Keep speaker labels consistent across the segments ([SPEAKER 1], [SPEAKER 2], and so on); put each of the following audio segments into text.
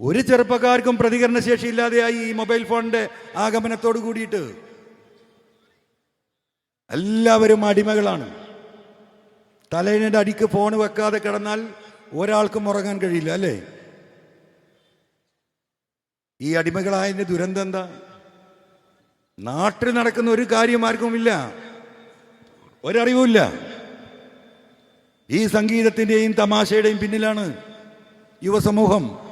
[SPEAKER 1] ഒരു ചെറുപ്പക്കാർക്കും പ്രതികരണശേഷി ഇല്ലാതെയായി ഈ മൊബൈൽ ഫോണിന്റെ ആഗമനത്തോട് കൂടിയിട്ട് എല്ലാവരും അടിമകളാണ്. തലേനെ അടിക്ക് ഫോൺ വെക്കാതെ കിടന്നാൽ ഒരാൾക്കും ഉറങ്ങാൻ കഴിയില്ല അല്ലേ? ഈ അടിമകളായതിന്റെ ദുരന്തം എന്താ? നാട്ടിൽ നടക്കുന്ന ഒരു കാര്യം ആർക്കുമില്ല ഒരറിവുമില്ല. ഈ സംഗീതത്തിന്റെയും തമാശയുടെയും പിന്നിലാണ് യുവസമൂഹം.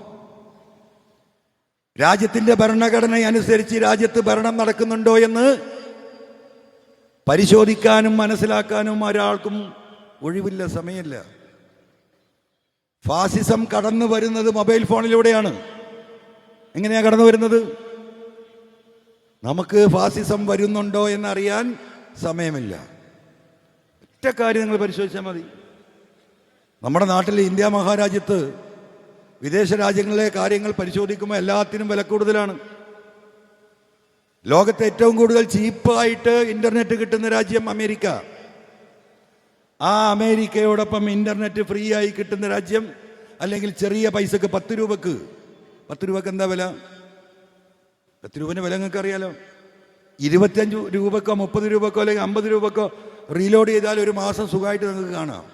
[SPEAKER 1] രാജ്യത്തിന്റെ ഭരണഘടന അനുസരിച്ച് രാജ്യത്ത് ഭരണം നടക്കുന്നുണ്ടോ എന്ന് പരിശോധിക്കാനും മനസ്സിലാക്കാനും ഒരാൾക്കും ഒഴിവില്ല സമയമില്ല. ഫാസിസം കടന്നു വരുന്നത് മൊബൈൽ ഫോണിലൂടെയാണ്. എങ്ങനെയാണ് കടന്നു വരുന്നത്? നമുക്ക് ഫാസിസം വരുന്നുണ്ടോ എന്നറിയാൻ സമയമില്ല. ഒറ്റ കാര്യം നിങ്ങൾ പരിശോധിച്ചാൽ മതി. നമ്മുടെ നാട്ടിൽ ഇന്ത്യ മഹാരാജ്യത്ത് വിദേശ രാജ്യങ്ങളിലെ കാര്യങ്ങൾ പരിശോധിക്കുമ്പോൾ എല്ലാത്തിനും വില കൂടുതലാണ്. ലോകത്തെ ഏറ്റവും കൂടുതൽ ചീപ്പായിട്ട് ഇന്റർനെറ്റ് കിട്ടുന്ന രാജ്യം അമേരിക്ക. ആ അമേരിക്കയോടൊപ്പം ഇന്റർനെറ്റ് ഫ്രീ ആയി കിട്ടുന്ന രാജ്യം അല്ലെങ്കിൽ ചെറിയ പൈസക്ക് പത്ത് രൂപക്ക്. പത്ത് രൂപക്ക് എന്താ വില? പത്ത് രൂപന്റെ വില നിങ്ങൾക്ക് അറിയാലോ? ഇരുപത്തിയഞ്ച് രൂപക്കോ മുപ്പത് രൂപക്കോ അല്ലെങ്കിൽ അമ്പത് രൂപക്കോ റീലോഡ് ചെയ്താൽ ഒരു മാസം സുഖമായിട്ട് നിങ്ങൾക്ക് കാണാം.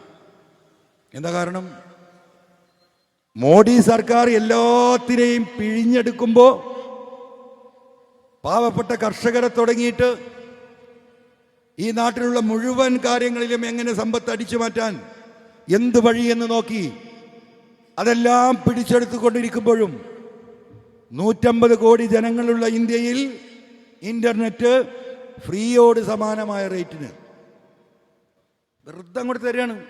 [SPEAKER 1] എന്താ കാരണം? മോഡി സർക്കാർ എല്ലാത്തിനെയും പിഴിഞ്ഞെടുക്കുമ്പോൾ പാവപ്പെട്ട കർഷകരെ തുടങ്ങിയിട്ട് ഈ നാട്ടിലുള്ള മുഴുവൻ കാര്യങ്ങളിലും എങ്ങനെ സമ്പത്ത് അടിച്ചു മാറ്റാൻ എന്ത് വഴി എന്ന് നോക്കി അതെല്ലാം പിടിച്ചെടുത്തുകൊണ്ടിരിക്കുമ്പോഴും നൂറ്റമ്പത് കോടി ജനങ്ങളുള്ള ഇന്ത്യയിൽ ഇന്റർനെറ്റ് ഫ്രീയോട് സമാനമായ റേറ്റിന്. വെറുതെ അങ്ങോട്ട് തരികയാണ്.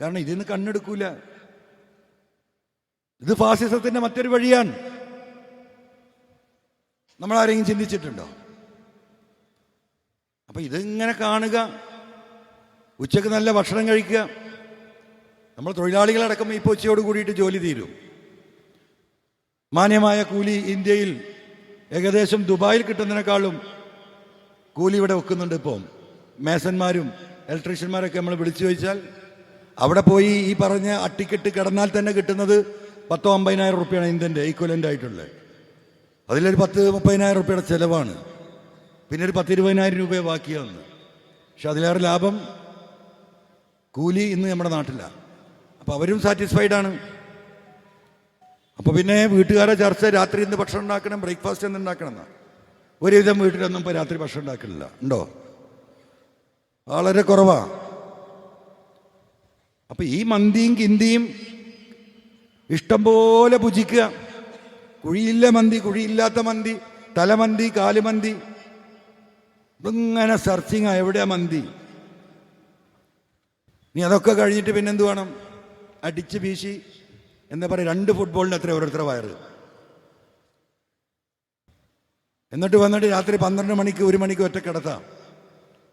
[SPEAKER 1] കാരണം ഇതിന് കണ്ണെടുക്കൂല. ഇത് ഫാസിസത്തിന്റെ മറ്റൊരു വഴിയാണ്. നമ്മൾ ആരെങ്കിലും ചിന്തിച്ചിട്ടുണ്ടോ? അപ്പൊ ഇതിങ്ങനെ കാണുക ഉച്ചയ്ക്ക് നല്ല ഭക്ഷണം കഴിക്കുക. നമ്മൾ തൊഴിലാളികളടക്കം ഇപ്പോൾ ഉച്ചയോട് കൂടിയിട്ട് ജോലി തീരും. മാന്യമായ കൂലി ഇന്ത്യയിൽ ഏകദേശം ദുബായിൽ കിട്ടുന്നതിനേക്കാളും കൂലി ഇവിടെ വെക്കുന്നുണ്ട് ഇപ്പം. മേസന്മാരും ഇലക്ട്രീഷ്യന്മാരൊക്കെ നമ്മൾ വിളിച്ചു ചോദിച്ചാൽ അവിടെ പോയി ഈ പറഞ്ഞ അട്ടിക്കെട്ട് കിടന്നാൽ തന്നെ കിട്ടുന്നത് പത്തോ അമ്പതിനായിരം റുപ്യാണ് ഇന്ത്യന്റെ ഈക്വലന്റ് ആയിട്ടുള്ളത്. അതിലൊരു പത്ത് മുപ്പതിനായിരം റുപ്യയുടെ ചിലവാണ്. പിന്നെ ഒരു പത്ത് ഇരുപതിനായിരം രൂപയെ ബാക്കിയാവുന്നു പക്ഷെ അതിലേറെ ലാഭം കൂലി ഇന്ന് നമ്മുടെ നാട്ടിലാണ് അപ്പോൾ അവരും സാറ്റിസ്ഫൈഡ് ആണ്. അപ്പോൾ പിന്നെ വീട്ടുകാരെ ചർച്ച രാത്രി ഇന്ന് ഭക്ഷണം ഉണ്ടാക്കണം ബ്രേക്ക്ഫാസ്റ്റ് എന്ന് ഉണ്ടാക്കണം എന്നാ ഒരുവിധം വീട്ടിലൊന്നും ഇപ്പോൾ രാത്രി ഭക്ഷണം ഉണ്ടാക്കില്ല ഉണ്ടോ? വളരെ കുറവാണ് അപ്പോൾ ഈ മന്തിയും കിന്തിയും ഇഷ്ടംപോലെ പൂജിക്കുക കുഴിയില്ല മന്തി കുഴിയില്ലാത്ത മന്തി തലമന്തി കാലുമന്തി. ഇങ്ങനെ സെർച്ചിങ് എവിടെയാ മന്തി? നീ അതൊക്കെ കഴിഞ്ഞിട്ട് പിന്നെ എന്ത് വേണം? അടിച്ച് വീശി എന്താ പറയുക രണ്ട് ഫുട്ബോളിന് അത്ര ഓരോരുത്തരുടെ വയറ്. എന്നിട്ട് വന്നിട്ട് രാത്രി പന്ത്രണ്ട് മണിക്ക് ഒരു മണിക്ക് ഒറ്റ കിടത്താം.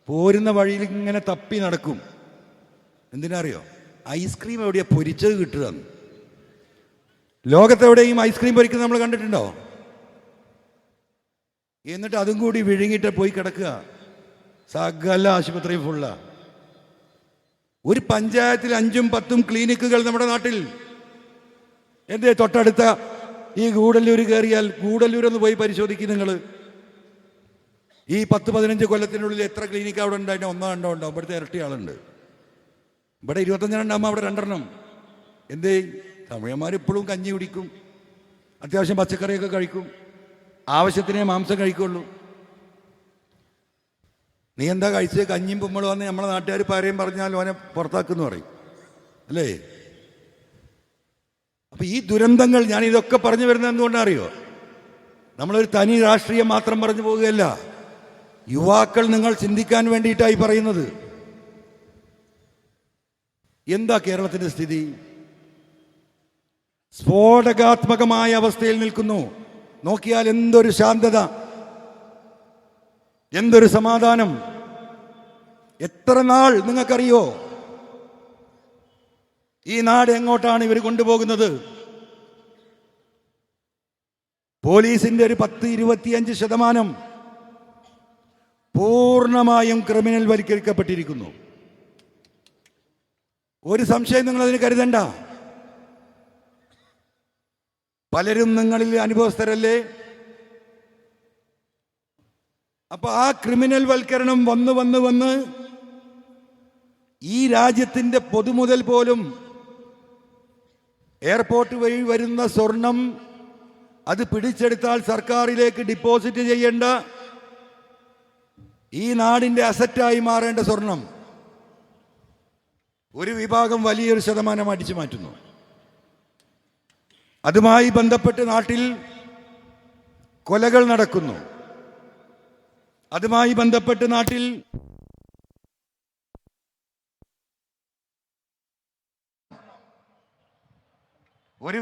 [SPEAKER 1] പോരുന്ന വഴിയിൽ ഇങ്ങനെ തപ്പി നടക്കും. എന്തിനറിയോ ഐസ്ക്രീം എവിടെയാ പൊരിച്ചത് കിട്ടുക ലോകത്തെവിടെയും ഐസ്ക്രീം പൊരിക്കുന്നത് നമ്മൾ കണ്ടിട്ടുണ്ടോ? എന്നിട്ട് അതും കൂടി വിഴുങ്ങിയിട്ട് പോയി കിടക്കുക. സകല ആശുപത്രിയും ഫുള്ള ഒരു പഞ്ചായത്തിൽ അഞ്ചും പത്തും ക്ലിനിക്കുകൾ നമ്മുടെ നാട്ടിൽ. എന്തേ തൊട്ടടുത്ത ഈ ഗൂഡല്ലൂർ കയറിയാൽ ഗൂഡല്ലൂർ ഒന്ന് പോയി പരിശോധിക്കും നിങ്ങൾ ഈ പത്ത് പതിനഞ്ച് കൊല്ലത്തിനുള്ളിൽ എത്ര ക്ലിനിക്ക് അവിടെ ഉണ്ടായിട്ട് ഒന്നോ രണ്ടോ ഉണ്ടാവും. ഇവിടുത്തെ ഇരട്ടി ആളുണ്ട്. ഇവിടെ ഇരുപത്തഞ്ചെണ്ണം ഉണ്ടാകുമ്പോൾ അവിടെ രണ്ടെണ്ണം. എന്തേ തമിഴന്മാർ ഇപ്പോഴും കഞ്ഞി കുടിക്കും. അത്യാവശ്യം പച്ചക്കറിയൊക്കെ കഴിക്കും. ആവശ്യത്തിനേ മാംസം കഴിക്കുള്ളൂ. നീ എന്താ കഴിച്ച്? കഞ്ഞിയും പുമ്മളും വന്ന് നമ്മളെ നാട്ടുകാർ പാരയും പറഞ്ഞാൽ ഓനെ പുറത്താക്കുന്നു പറയും. അല്ലേ? അപ്പൊ ഈ ദുരന്തങ്ങൾ ഞാൻ ഇതൊക്കെ പറഞ്ഞു വരുന്നത് എന്തുകൊണ്ടാണ് അറിയോ? നമ്മളൊരു തനി രാഷ്ട്രീയം മാത്രം പറഞ്ഞു പോവുകയല്ല. യുവാക്കൾ നിങ്ങൾ ചിന്തിക്കാൻ വേണ്ടിയിട്ടായി പറയുന്നത്. എന്താ കേരളത്തിന്റെ സ്ഥിതി? സ്ഫോടകാത്മകമായ അവസ്ഥയിൽ നിൽക്കുന്നു. നോക്കിയാൽ എന്തൊരു ശാന്തത എന്തൊരു സമാധാനം. എത്ര നാൾ നിങ്ങൾക്കറിയോ? ഈ നാട് എങ്ങോട്ടാണ് ഇവർ കൊണ്ടുപോകുന്നത്? പോലീസിന്റെ ഒരു പത്ത് ഇരുപത്തിയഞ്ച് ശതമാനം പൂർണമായും ക്രിമിനൽ വൽക്കരിക്കപ്പെട്ടിരിക്കുന്നു. ഒരു സംശയം നിങ്ങൾ അതിന് കരുതണ്ട. പലരും നിങ്ങളിൽ അനുഭവസ്ഥരല്ലേ? അപ്പൊ ആ ക്രിമിനൽ വൽക്കരണം വന്ന് വന്ന് വന്ന് ഈ രാജ്യത്തിന്റെ പൊതുമുതൽ പോലും എയർപോർട്ട് വഴി വരുന്ന സ്വർണം അത് പിടിച്ചെടുത്താൽ സർക്കാരിലേക്ക് ഡിപ്പോസിറ്റ് ചെയ്യേണ്ട ഈ നാടിന്റെ അസറ്റായി മാറേണ്ട സ്വർണം ഒരു വിഭാഗം വലിയൊരു ശതമാനം അടിച്ചു മാറ്റുന്നു. അതുമായി ബന്ധപ്പെട്ട് നാട്ടിൽ കൊലകൾ നടക്കുന്നു. അതുമായി ബന്ധപ്പെട്ട് നാട്ടിൽ ഒരു